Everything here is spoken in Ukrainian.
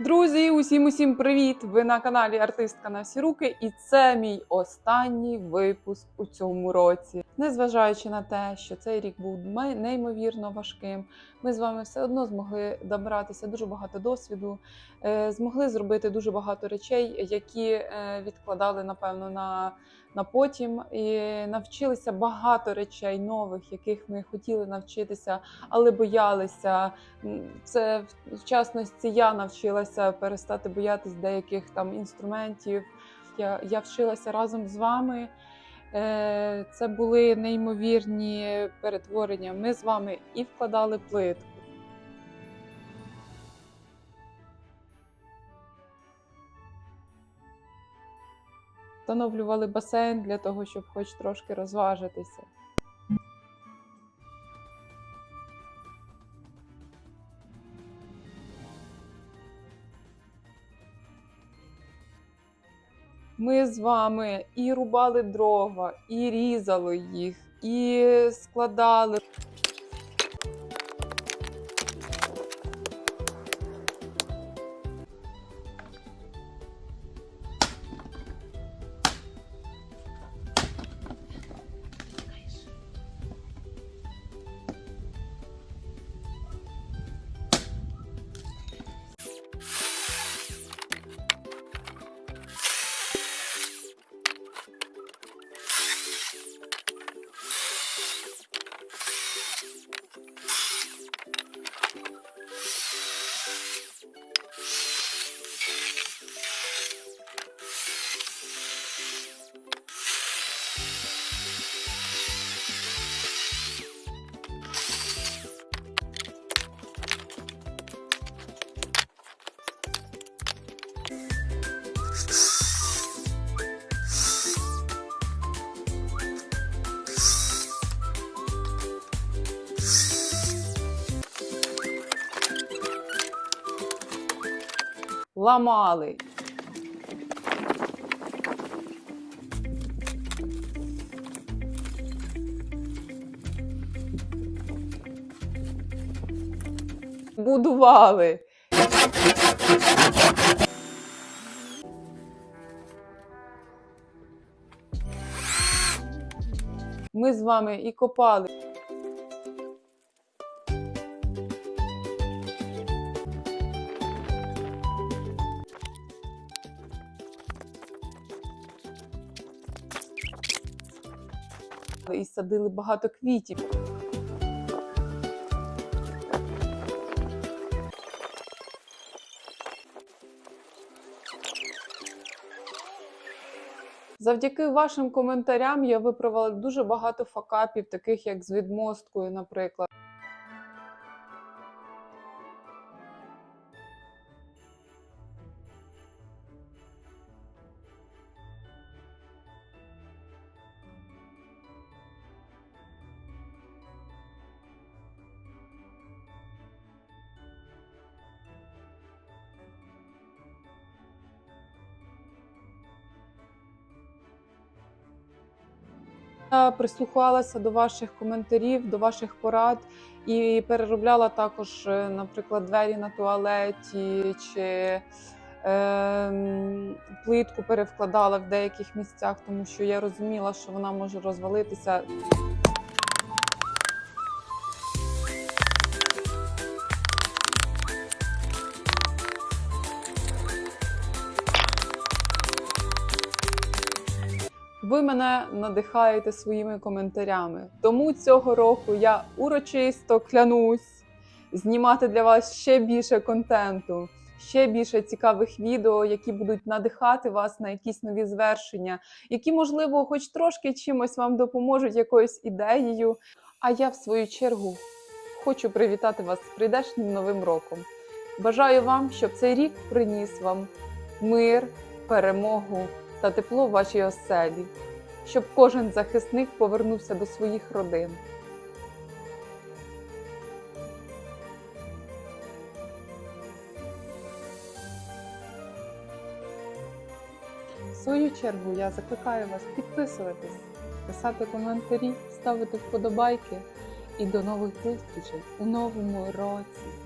Друзі, усім усім привіт! Ви на каналі Артистка на всі руки, і це мій останній випуск у цьому році. Незважаючи на те, що цей рік був неймовірно важким, ми з вами все одно змогли добратися дуже багато досвіду, е, змогли зробити дуже багато речей, які е, відкладали напевно на, на потім, і навчилися багато речей нових, яких ми хотіли навчитися, але боялися. Це в- в частності я навчилася перестати боятись деяких там інструментів. Я, я вчилася разом з вами. Е, Це були неймовірні перетворення. Ми з вами і вкладали плитку. Встановлювали басейн для того, щоб хоч трошки розважитися. Ми з вами і рубали дрова, і різали їх, і складали. Ламали. Будували. Ми з вами і копали. і садили багато квітів. Завдяки вашим коментарям я виправила дуже багато факапів, таких як з відмосткою, наприклад. Прислухалася до ваших коментарів, до ваших порад і переробляла також, е, наприклад, двері на туалеті чи е, плитку перевкладала в деяких місцях, тому що я розуміла, що вона може розвалитися. Ви мене надихаєте своїми коментарями. Тому цього року я урочисто клянусь знімати для вас ще більше контенту, ще більше цікавих відео, які будуть надихати вас на якісь нові звершення, які, можливо, хоч трошки чимось вам допоможуть якоюсь ідеєю. А я, в свою чергу, хочу привітати вас з прийдешнім новим роком. Бажаю вам, щоб цей рік приніс вам мир, перемогу та тепло вашій оселі, щоб кожен захисник повернувся до своїх родин. В свою чергу я закликаю вас підписуватись, писати коментарі, ставити вподобайки і до нових зустрічей у новому році.